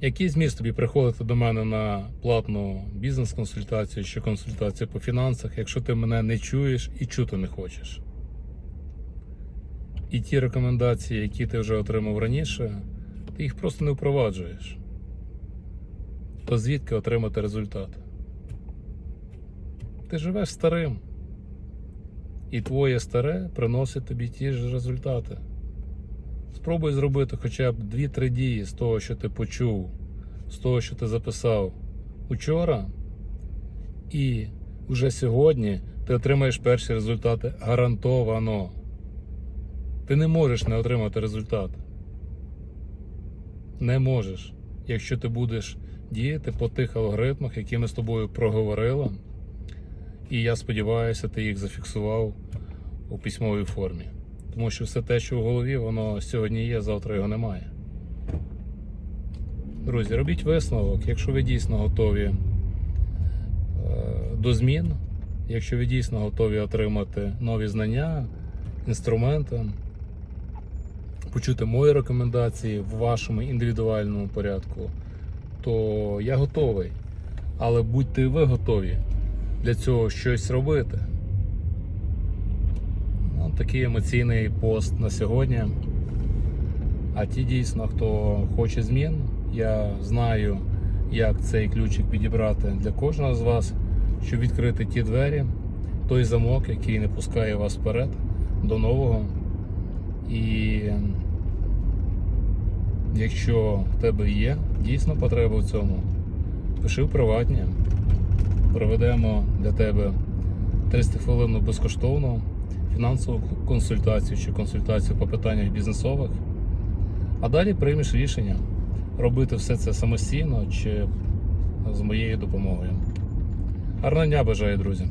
Який зміст тобі приходити до мене на платну бізнес-консультацію чи консультацію по фінансах, якщо ти мене не чуєш і чути не хочеш? І ті рекомендації, які ти вже отримав раніше, ти їх просто не впроваджуєш. То звідки отримати результат? Ти живеш старим. І твоє старе приносить тобі ті ж результати. Спробуй зробити хоча б 2-3 дії з того, що ти почув, з того, що ти записав учора, і вже сьогодні ти отримаєш перші результати гарантовано. Ти не можеш не отримати результат. Не можеш, якщо ти будеш діяти по тих алгоритмах, які ми з тобою проговорили. І я сподіваюся, ти їх зафіксував у письмовій формі. Тому що все те, що в голові, воно сьогодні є, завтра його немає. Друзі, робіть висновок, якщо ви дійсно готові е, до змін, якщо ви дійсно готові отримати нові знання, інструменти, почути мої рекомендації в вашому індивідуальному порядку, то я готовий. Але будьте ви готові для цього щось робити. Такий емоційний пост на сьогодні. А ті дійсно, хто хоче змін, я знаю, як цей ключик підібрати для кожного з вас, щоб відкрити ті двері, той замок, який не пускає вас вперед до нового. І якщо в тебе є дійсно потреба в цьому, пиши в приватні проведемо для тебе 30 хвилинну безкоштовну фінансову консультацію чи консультацію по питаннях бізнесових. А далі приймеш рішення робити все це самостійно чи з моєю допомогою. Гарного дня бажаю, друзі!